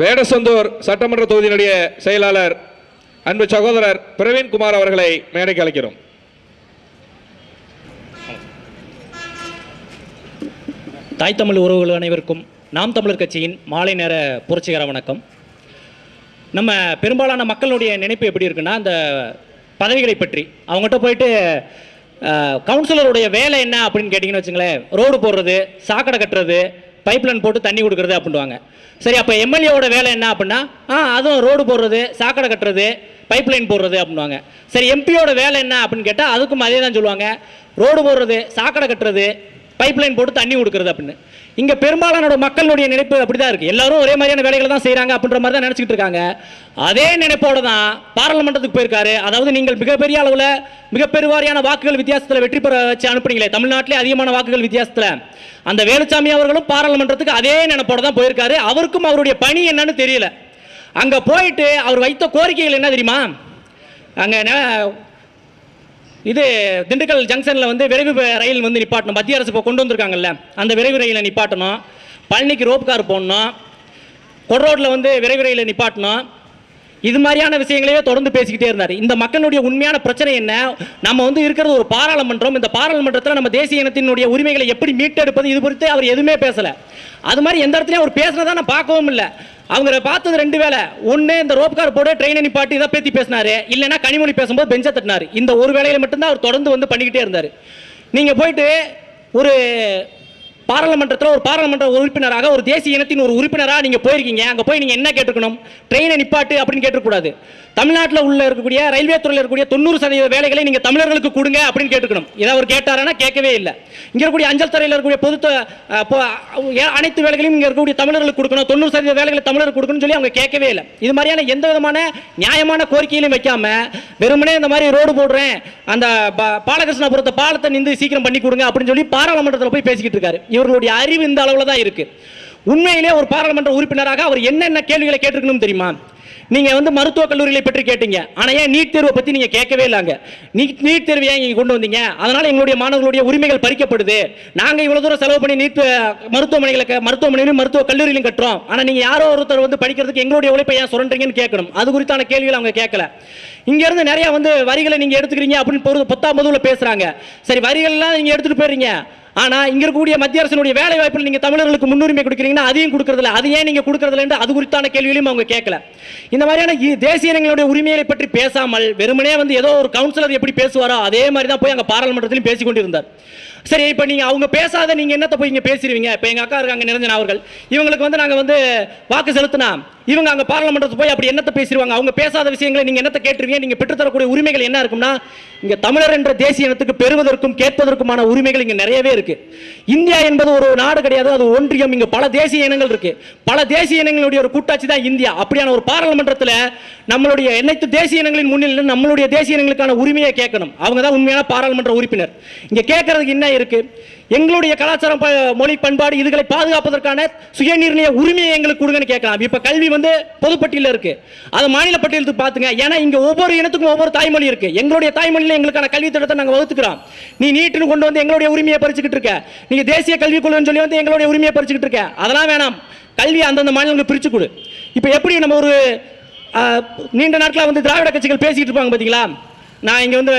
வேடசந்தூர் சட்டமன்ற தொகுதியினுடைய செயலாளர் அன்பு சகோதரர் பிரவீன்குமார் அவர்களை மேடைக்கு அழைக்கிறோம். தாய் தமிழ் உறவுகள் அனைவருக்கும் நாம் தமிழர் கட்சியின் மாலை நேர புரட்சிகர வணக்கம். நம்ம பெரும்பாலான மக்களுடைய நினைப்பு எப்படி இருக்குன்னா அந்த பதவிகளை பற்றி. அவங்ககிட்ட போயிட்டு கவுன்சிலருடைய வேலை என்ன அப்படின்னு கேட்டிங்கன்னு வச்சுங்களேன். ரோடு போடுறது சாக்கடை கட்டுறது பைப்லைன் போட்டு தண்ணி கொடுக்குறது அப்படின்வாங்க சரி அப்போ எம்எல்ஏவோட வேலை என்ன அப்படின்னா ஆ அதுவும் ரோடு போடுறது சாக்கடை கட்டுறது பைப்லைன் போடுறது அப்படின்வாங்க சரி எம்பியோட வேலை என்ன அப்படின்னு கேட்டால் அதுக்கும் அதே தான் சொல்லுவாங்க. ரோடு போடுறது சாக்கடை கட்டுறது பைப்லைன் போட்டு தண்ணி கொடுக்குறது அப்படின்னு. இங்கே பெரும்பாலானோட மக்களுடைய நினைப்பு அப்படி தான் இருக்குது எல்லாரும் ஒரே மாதிரியான வேலைகளை தான் செய்கிறாங்க அப்படின்ற மாதிரி தான் நினச்சிக்கிட்டு இருக்காங்க. அதே நினைப்போடு தான் பாராளுமன்றத்துக்கு போயிருக்காரு. அதாவது நீங்கள் மிகப்பெரிய அளவில் மிகப்பெருவாரியான வாக்குகள் வித்தியாசத்தில் வெற்றி பெற வச்சு அனுப்புனீங்களே தமிழ்நாட்டிலே அதிகமான வாக்குகள் வித்தியாசத்தில். அந்த வேலுச்சாமி அவர்களும் பாராளுமன்றத்துக்கு அதே நினைப்போடு தான் போயிருக்காரு. அவருக்கும் அவருடைய பணி என்னன்னு தெரியல. அங்கே போயிட்டு அவர் வைத்த கோரிக்கைகள் என்ன தெரியுமா? அங்கே இது திண்டுக்கல் ஜங்ஷனில் வந்து விரைவு ரயில் வந்து நிப்பாட்டணும். மத்திய அரசு இப்போ கொண்டு வந்திருக்காங்கல்ல அந்த விரைவு ரயிலை நிப்பாட்டணும். பழனிக்கு ரோப் கார் போடணும். கொட்ரோட்டில் வந்து விரைவு ரயிலை நிப்பாட்டணும். இது மாதிரியான விஷயங்களையே தொடர்ந்து பேசிக்கிட்டே இருந்தார். இந்த மக்களுடைய உண்மையான பிரச்சனை என்ன? நம்ம வந்து இருக்கிறது ஒரு பாராளுமன்றம். இந்த பாராளுமன்றத்தில் நம்ம தேசிய இனத்தினுடைய உரிமைகளை எப்படி மீட்டெடுப்பது இது குறித்து அவர் எதுவுமே பேசலை. அது மாதிரி எந்த இடத்துலையும் அவர் பேசினதா நான் பார்க்கவும் இல்லை. அவங்கள பார்த்தது ரெண்டு வேலை ஒன்று இந்த ரோப்கார் போட ட்ரெயினை நிப்பாட்டி தான் பேத்தி பேசினாரு. இல்லைன்னா கனிமொழி பேசும்போது பெஞ்சை தட்டினார். இந்த ஒரு வேலையில் மட்டும்தான் அவர் தொடர்ந்து வந்து பண்ணிக்கிட்டே இருந்தார். நீங்கள் போயிட்டு ஒரு பாராளுமன்றத்தில் ஒரு பாராளுமன்ற உறுப்பினராக ஒரு தேசிய இனத்தின் ஒரு உறுப்பினராக நீங்கள் போயிருக்கீங்க. அங்கே போய் நீங்கள் என்ன கேட்டுக்கணும் ட்ரெயினை நிப்பாட்டு அப்படின்னு கேட்டுக்கூடாது தமிழ்நாட்டில் உள்ள இருக்கக்கூடிய ரயில்வே துறையில் இருக்கக்கூடிய தொண்ணூறு சதவீத வேலைகளை நீங்கள் தமிழர்களுக்கு கொடுங்க அப்படின்னு கேட்டுக்கணும் இதை அவர் கேட்டாரானா கேட்கவே இல்லை. இங்கே இருக்கக்கூடிய அஞ்சல் துறையில் இருக்கக்கூடிய பொது அனைத்து வேலைகளையும் இங்கே இருக்கக்கூடிய தமிழர்களுக்கு கொடுக்கணும். தொண்ணூறு சதவீத வேலைகளை தமிழருக்கு கொடுக்கணும்னு சொல்லி அவங்க கேட்கவே இல்லை. இது மாதிரியான எந்த விதமான நியாயமான கோரிக்கையிலும் வைக்காம வெறுமனே இந்த மாதிரி ரோடு போடுறேன் அந்த பா- பாலகிருஷ்ணபுரத்தை பாலத்தை நின்று சீக்கிரம் பண்ணி கொடுங்க அப்படின்னு சொல்லி பாராளுமன்றத்தில் போய் பேசிக்கிட்டு இருக்காரு. இவர்களுடைய அறிவு இந்த அளவில் தான் இருக்கு. உண்மையிலே ஒரு பாராளுமன்ற உறுப்பினராக அவர் என்னென்ன கேள்விகளை கேட்டிருக்கணும் தெரியுமா? நீங்கள் வந்து மருத்துவக் கல்லூரிகளை பற்றி கேட்டீங்க. ஆனால் ஏன் நீட் தேர்வை பற்றி நீங்கள் கேட்கவே இல்லைங்க? நீட் நீட் தேர்வு ஏன் இங்க கொண்டு வந்தீங்க? அதனால் எங்களுடைய மாணவர்களுடைய உரிமைகள் பறிக்கப்படுது. நாங்கள் இவ்வளோ தூரம் செலவு பண்ணி நீட் மருத்துவமனைகளை மருத்துவமனையிலும் மருத்துவ கல்லூரியிலும் கட்டுறோம். ஆனா நீங்க யாரோ ஒருத்தர் வந்து படிக்கிறதுக்கு எங்களுடைய உழைப்பை ஏன் சுரண்டுறீங்கன்னு கேட்கணும். அது குறித்தான கேள்விகள் அவங்க கேட்கல. இங்கேருந்து நிறையா நிறைய வந்து வரிகளை நீங்கள் எடுத்துக்கிறீங்க அப்படின்னு பொது பத்தாம் பொதுவில் பேசுகிறாங்க சரி வரிகள்லாம் நீங்கள் எடுத்துகிட்டு போயிடுறீங்க ஆனால் இங்கே இருக்கக்கூடிய மத்திய அரசினுடைய வேலை வாய்ப்பில் நீங்கள் தமிழர்களுக்கு முன்னுரிமை கொடுக்குறீங்கன்னா அதையும் கொடுக்குறதில்ல. அது ஏன் நீங்கள் கொடுக்கறதில்ல அது குறித்தான கேள்விகளையும் அவங்க கேட்கல. இந்த மாதிரியான தேசிய இனங்களுடைய உரிமைகளை பற்றி பேசாமல் வெறுமனே வந்து ஏதோ ஒரு கவுன்சிலர் எப்படி பேசுவாரோ அதே மாதிரி தான் போய் அங்கே பாராளுமன்றத்திலும் பேசிக்கொண்டிருந்தார். சரி இப்போ நீங்க அவங்க பேசாத நீங்க என்னத்தை போய் இங்க பேசிடுவீங்க? இப்போ எங்க அக்கா இருக்காங்க நிரஞ்சன் அவர்கள். இவங்களுக்கு வந்து நாங்க வந்து வாக்கு செலுத்தினா இவங்க அங்க பாராளுமன்றத்துக்கு போய் அப்படி என்னத்த பேசிடுவாங்க? அவங்க பேசாத விஷயங்களை நீங்க என்னத்தை கேட்டுருவீங்க? நீங்க பெற்றுத்தரக்கூடிய உரிமைகள் என்ன இருக்கும்னா இங்க தமிழர் என்ற தேசிய இனத்துக்கு பெறுவதற்கும் கேட்பதற்குமான உரிமைகள் இங்க நிறையவே இருக்கு. இந்தியா என்பது ஒரு நாடு கிடையாது அது ஒன்றியம். இங்க பல தேசிய இனங்கள் இருக்கு. பல தேசிய இனங்களுடைய ஒரு கூட்டாட்சி தான் இந்தியா. அப்படியான ஒரு பாராளுமன்றத்தில் நம்மளுடைய அனைத்து தேசிய இனங்களின் முன்னிலையில் நம்மளுடைய தேசிய இனங்களுக்கான உரிமையை கேட்கணும். அவங்க தான் உண்மையான பாராளுமன்ற உறுப்பினர். இங்கே கேட்கறதுக்கு என்ன இருக்கு? எங்களுடைய கலாச்சாரம் மொழி பண்பாடு இதுகளை பாதுகாப்பதற்கான சுயநிர்ணய உரிமையை எங்களுக்கு கொடுங்கன்னு கேட்கலாம். இப்போ கல்வி வந்து பொதுப்பட்டியில் இருக்கு. அது மாநில பட்டியலுக்கு பார்த்துங்க ஏன்னா இங்கே ஒவ்வொரு இனத்துக்கும் ஒவ்வொரு தாய்மொழி இருக்கு. எங்களுடைய தாய்மொழியில் எங்களுக்கான கல்வி திட்டத்தை நாங்கள் வகுத்துக்கிறோம். நீ நீட்டுன்னு கொண்டு வந்து எங்களுடைய உரிமையை பறிச்சுக்கிட்டு இருக்க. நீங்க தேசிய கல்விக் குழுன்னு சொல்லி வந்து எங்களுடைய உரிமையை பறிச்சுக்கிட்டு இருக்க. அதெல்லாம் வேணாம். கல்வி அந்தந்த மாநிலங்களுக்கு பிரிச்சு கொடு. இப்போ எப்படி நம்ம ஒரு நீண்ட நாட்களாக வந்து திராவிட கட்சிகள் பேசிக்கிட்டு இருப்பாங்க பார்த்தீங்களா நான் இங்கே வந்து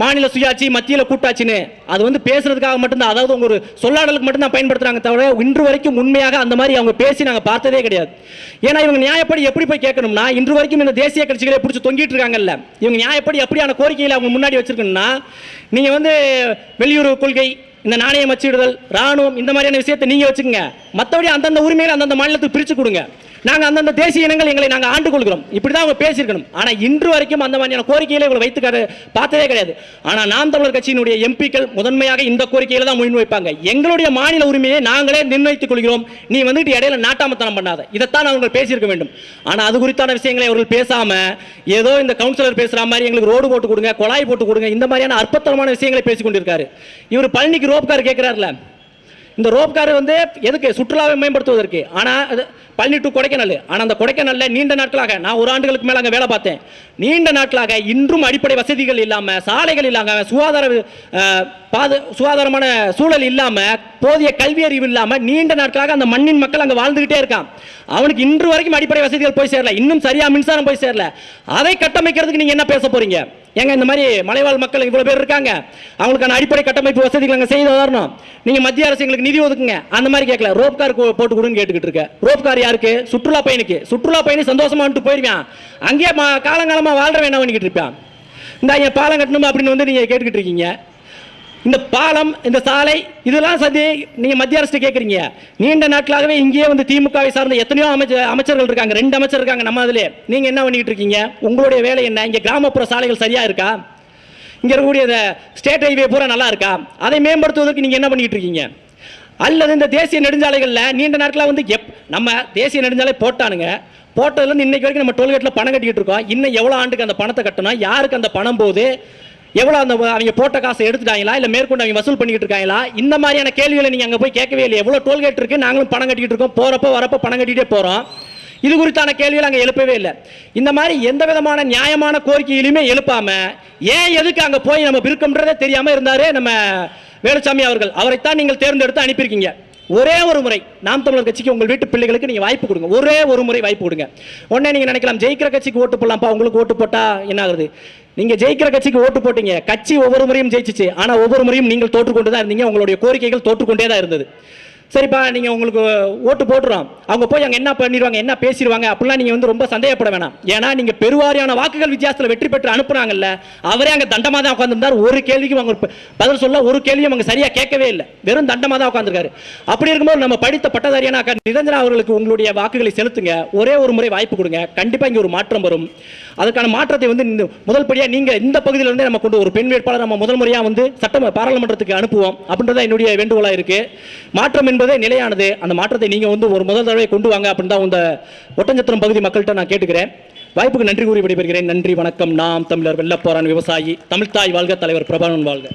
மாநில சுயாட்சி மத்தியில் கூட்டாட்சின்னு அது வந்து பேசுறதுக்காக மட்டும்தான் அதாவது உங்க ஒரு சொல்லாடலுக்கு மட்டும்தான் பயன்படுத்துறாங்க தவிர இன்று வரைக்கும் உண்மையாக அந்த மாதிரி அவங்க பேசி நாங்கள் பார்த்ததே கிடையாது. ஏன்னா இவங்க நியாயப்படி எப்படி போய் கேட்கணும்னா இன்று வரைக்கும் இந்த தேசிய கட்சிகளை பிடிச்சி தொங்கிட்டு இருக்காங்கல்ல இவங்க நியாயப்படி எப்படியான கோரிக்கைகளை அவங்க முன்னாடி வச்சிருக்கணும்னா நீங்கள் வந்து வெளியுறவு கொள்கை இந்த நாணயம் அச்சிடுதல் ராணுவம் இந்த மாதிரியான விஷயத்தை நீங்க வச்சுக்கோங்க. மற்றபடி அந்தந்த உரிமைகளை அந்தந்த மாநிலத்துக்கு பிரிச்சு கொடுங்க. நாங்கள் அந்தந்த தேசிய இனங்கள் எங்களை நாங்கள் ஆண்டு கொள்கிறோம். இப்படி தான் அவங்க பேசியிருக்கணும். ஆனால் இன்று வரைக்கும் அந்த மாதிரியான கோரிக்கைகளை இவங்களை வைத்து பார்த்ததே கிடையாது. ஆனால் நாம் தமிழர் கட்சியினுடைய எம்பிக்கள் முதன்மையாக இந்த கோரிக்கையில தான் முன்வைப்பாங்க எங்களுடைய மாநில உரிமையை நாங்களே நிர்ணயித்துக் கொள்கிறோம். நீ வந்துட்டு இடையில நாட்டாமத்தனம் பண்ணாத. இதைத்தான் அவர்கள் பேசியிருக்க வேண்டும். ஆனால் அது குறித்தான விஷயங்களை அவர்கள் பேசாம ஏதோ இந்த கவுன்சிலர் பேசுற மாதிரி எங்களுக்கு ரோடு போட்டு கொடுங்க குழாய் போட்டு கொடுங்க இந்த மாதிரியான அற்புதமான விஷயங்களை பேசிக்கொண்டிருக்காரு இவர் பழனிக்கு ரோப்கார் கேட்கிறாருல இந்த ரோப் கார் வந்து எதுக்கு சுற்றுலாவை மேம்படுத்துவதற்கு? ஆனால் அது பழனி டு கொடைக்கானல். ஆனால் அந்த கொடைக்கானலில் நீண்ட நாட்களாக நான் ஒரு ஆண்டுகளுக்கு மேலே அங்கே வேலை பார்த்தேன். நீண்ட நாட்களாக இன்றும் அடிப்படை வசதிகள் இல்லாமல் சாலைகள் இல்லாமல் சுகாதார பாது சுகாதாரமான சூழல் இல்லாமல் போதிய கல்வி அறிவு இல்லாமல் நீண்ட நாட்களாக அந்த மண்ணின் மக்கள் அங்கே வாழ்ந்துகிட்டே இருக்கான். அவனுக்கு இன்று வரைக்கும் அடிப்படை வசதிகள் போய் சேரல. இன்னும் சரியாக மின்சாரம் போய் சேரல. அதை கட்டமைக்கிறதுக்கு நீங்கள் என்ன பேச போகிறீங்க ஏங்க இந்த மாதிரி மலைவாழ் மக்கள் இவ்வளோ பேர் இருக்காங்க. அவங்களுக்கான அடிப்படை கட்டமைப்பு வசதிகள் அங்கே செய்து வரணும் நீங்கள் மத்திய அரசு எங்களுக்கு நிதி ஒதுக்குங்க. அந்த மாதிரி கேட்கல. ரோப் கார் போட்டு கொடுன்னு கேட்டுக்கிட்டு இருக்கேன் ரோப் கார் யாருக்கு? சுற்றுலா பயணிக்கு. சுற்றுலா பயணி சந்தோஷமா வந்துட்டு போயிருவான் அங்கேயே காலங்காலமாக காலங்காலமா வாழ்றவன் என்ன பண்ணிக்கிட்டு இருப்பான் இந்த ஐயா பாலம் கட்டணும் அப்படின்னு வந்து நீங்கள் கேட்டுக்கிட்டு இருக்கீங்க. இந்த பாலம் இந்த சாலை இதெல்லாம் சந்தி நீங்கள் மத்திய அரசு கேட்குறீங்க நீண்ட நாட்களாகவே இங்கேயே வந்து திமுகவை சார்ந்த எத்தனையோ அமைச்சர் அமைச்சர்கள் இருக்காங்க. ரெண்டு அமைச்சர் இருக்காங்க நம்ம அதில் நீங்கள் என்ன பண்ணிக்கிட்டு இருக்கீங்க? உங்களுடைய வேலை என்ன? இங்கே கிராமப்புற சாலைகள் சரியாக இருக்கா? இங்கே இருக்கக்கூடிய ஸ்டேட் ஹைவே பூரா நல்லா இருக்கா? அதை மேம்படுத்துவதற்கு நீங்கள் என்ன பண்ணிக்கிட்டு இருக்கீங்க? அல்லது இந்த தேசிய நெடுஞ்சாலைகளில் நீண்ட நாட்களாக வந்து எப் நம்ம தேசிய நெடுஞ்சாலை போட்டானுங்க. போட்டதுலேருந்து இன்றைக்கு வரைக்கும் நம்ம டோல்கேட்டில் பணம் கட்டிக்கிட்டு இருக்கோம். இன்னும் எவ்வளோ ஆண்டுக்கு அந்த பணத்தை கட்டணும்? யாருக்கு அந்த பணம் போகுது? எவ்வளோ அந்த அவங்க போட்ட காசை எடுத்துட்டாங்களா? இல்லை மேற்கொண்டு அவங்க வசூல் பண்ணிக்கிட்டு இருக்காங்களா? இந்த மாதிரியான கேள்விகளை நீங்கள் அங்கே போய் கேட்கவே இல்லை எவ்வளோ டோல்கேட் இருக்குது நாங்களும் பணம் கட்டிக்கிட்டு இருக்கோம். போகிறப்ப வரப்போ பணம் கட்டிகிட்டே போகிறோம் இது குறித்தான கேள்விகள் அங்கே எழுப்பவே இல்லை. இந்த மாதிரி எந்த விதமான நியாயமான கோரிக்கையிலுமே எழுப்பாமல் ஏன் எதுக்கு அங்கே போய் நம்ம விருக்கம்ன்றதே தெரியாமல் இருந்தார் நம்ம வேலுசாமி அவர்கள். அவரைத்தான் நீங்கள் தேர்ந்தெடுத்து அனுப்பியிருக்கீங்க. ஒரே ஒரு முறை நாம் தமிழர் கட்சிக்கு உங்கள் வீட்டு பிள்ளைகளுக்கு நீங்க வாய்ப்பு கொடுங்க. ஒரே ஒரு முறை வாய்ப்பு கொடுங்க. உடனே நீங்க நினைக்கலாம் ஜெயிக்கிற கட்சிக்கு ஓட்டு போடலாம்ப்பா உங்களுக்கு ஓட்டு போட்டா என்ன ஆகுது? நீங்க ஜெயிக்கிற கட்சிக்கு ஓட்டு போட்டீங்க. கட்சி ஒவ்வொரு முறையும் ஜெயிச்சிச்சு. ஆனா ஒவ்வொரு முறையும் நீங்கள் தோற்றுக்கொண்டு தான் இருந்தீங்க. உங்களுடைய கோரிக்கைகள் தோற்றுக்கொண்டே தான் இருந்தது. சரிப்பா நீங்கள் உங்களுக்கு ஓட்டு போட்டுறோம். அவங்க போய் அங்கே என்ன பண்ணிடுவாங்க என்ன பேசிடுவாங்க அப்படிலாம் நீங்கள் வந்து ரொம்ப சந்தேகப்பட வேணாம். ஏன்னா நீங்கள் பெருவாரியான வாக்குகள் வித்தியாசத்தில் வெற்றி பெற்று அனுப்புனாங்கல்ல அவரே அங்கே தண்டமாக தான் உட்காந்துருந்தார் ஒரு கேள்விக்கும் அவங்க பதில் சொல்ல ஒரு கேள்வியும் அவங்க சரியாக கேட்கவே இல்லை. வெறும் தண்டமாக தான் உட்காந்துருக்காரு அப்படி இருக்கும்போது நம்ம படித்த பட்டதாரியான அக்கா நிரஞ்சனா அவர்களுக்கு உங்களுடைய வாக்குகளை செலுத்துங்க. ஒரே ஒரு முறை வாய்ப்பு கொடுங்க. கண்டிப்பாக இங்கே ஒரு மாற்றம் வரும். அதுக்கான மாற்றத்தை வந்து இந்த முதல் படியாக நீங்கள் இந்த பகுதியில இருந்தே நம்ம கொண்டு ஒரு பெண் வேட்பாளர் நம்ம முதல் முறையாக வந்து சட்டம் பாராளுமன்றத்துக்கு அனுப்புவோம். அப்படின்றத என்னுடைய வேண்டுகோளா இருக்கு. மாற்றம் என்பதே நிலையானது. அந்த மாற்றத்தை நீங்க வந்து ஒரு முதல் தடவை கொண்டு வாங்க அப்படின்னு தான் இந்த ஒட்டஞ்சத்திரம் பகுதி மக்கள்கிட்ட நான் கேட்டுக்கிறேன். வாய்ப்புக்கு நன்றி கூறி விடைபெறுகிறேன். நன்றி வணக்கம். நாம் தமிழர் வெள்ளப்போரான் விவசாயி தமிழ்தாய் வாழ்க தலைவர் பிரபாகரன் வாழ்க.